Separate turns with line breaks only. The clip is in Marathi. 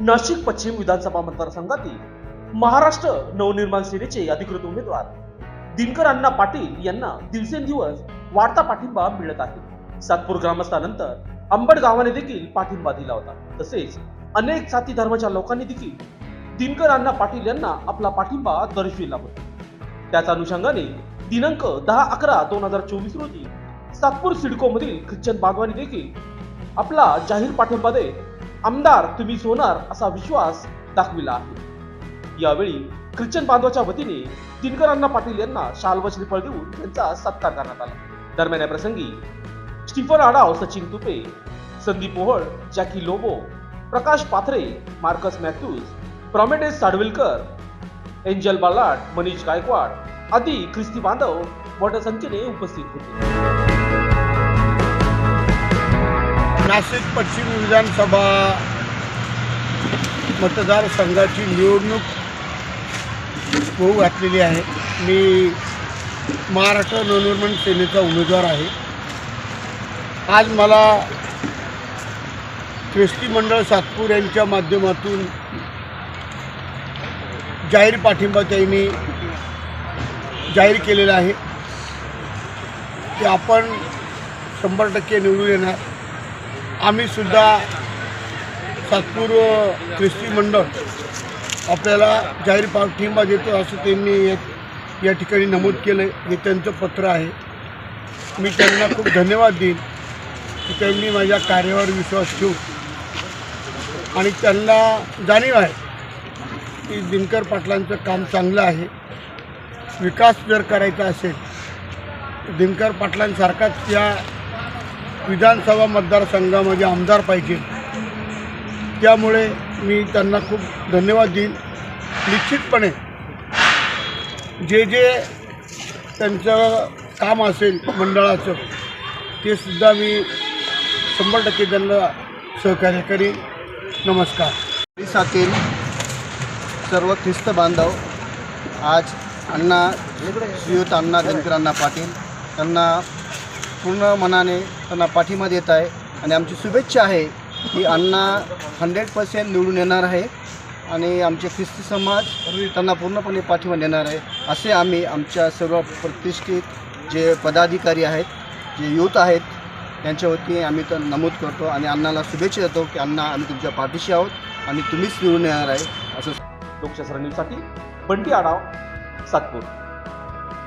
नाशिक पश्चिम विधानसभा मतदारसंघातील महाराष्ट्र नवनिर्माण सेनेचे अधिकृत उमेदवार दिनकर अण्णा पाटील यांना दिवसेंदिवस वाढता पाठिंबा मिळत आहे. सातपूर ग्रामस्थानंतर अंबड गावाने देखील पाठिंबा दिला होता. तसेच अनेक जाती धर्माच्या लोकांनी देखील दिनकर अण्णा पाटील यांना आपला पाठिंबा दर्शविला होता. त्याच अनुषंगाने दिनांक दहा अकरा दोन हजार चोवीस रोजी सातपूर सिडको मधील ख्रिश्चन बागवानी देखील आपला जाहीर पाठिंबा देत आमदार तुम्हीच होणार असा विश्वास दाखविला आहे. यावेळी ख्रिश्चन बांधवाच्या वतीने दिनकरांना पाटील यांना शाल फळ श्रीफळ देऊन त्यांचा सत्कार करण्यात आला. दरम्यान या प्रसंगी Stephen Adav Sachin Tupe Sandeep Ohal Jackie Lobo Prakash Pathare Marcus Matthews प्रॉमेडेस Sadvilkar Angel Balat Manish Gaikwad आदी ख्रिस्ती बांधव मोठ्या संख्येने उपस्थित होते.
नाशिक पश्चिम विधानसभा मतदारसंघाची निवडणूक होऊ घातलेली आहे. मी महाराष्ट्र नवनिर्माण सेनेचा उमेदवार आहे. आज मला ख्रिस्ती मंडळ सातपूर यांच्या माध्यमातून जाहीर पाठिंबा त्यांनी जाहीर केलेला आहे. की आपण शंभर टक्के निवडून येणार. आम्ही सुद्धा सातपूर ख्रिस्ती मंडळ आपल्याला जाहीर पाठिंबा देतो असं त्यांनी या- या ठिकाणी नमूद केलं हे त्यांचं पत्र आहे. मी त्यांना खूप धन्यवाद देईन की त्यांनी माझ्या कार्यावर विश्वास ठेवून आणि त्यांना जाणीव आहे की दिनकर पाटलांचं काम चांगलं आहे. विकास जर करायचा असेल दिनकर पाटलांसारखाच या विधानसभा मतदारसंघामध्ये आमदार पाहिजे. त्यामुळे मी त्यांना खूप धन्यवाद देईन. निश्चितपणे जे जे त्यांचं काम असेल मंडळाचं ते सुद्धा मी शंभर टक्के त्यांना सहकार्य करीन. नमस्कार.
ओरिसातील सर्व ख्रिस्त बांधव आज अण्णा श्रीयुत अण्णा दिनकर अण्णा पाटील त्यांना पूर्ण मनाने त्यांना पाठिंबा देत आहे. आणि आमची शुभेच्छा आहे की अण्णा हंड्रेड पर्सेंट निवडून येणार आहे. आणि आमचे ख्रिस्ती समाज त्यांना पूर्णपणे पाठिंबा देणार आहे. असे आम्ही आमच्या सर्व प्रतिष्ठित जे पदाधिकारी आहेत जे युथ आहेत त्यांच्या वतीने आम्ही तर नमूद करतो आणि अण्णाला शुभेच्छा देतो की अण्णा आम्ही तुमच्या पाठीशी आहोत आणि तुम्हीच निवडून येणार आहे. असं
लोकशास्त्र न्यूजसाठी बंटी आढाव सातपूर.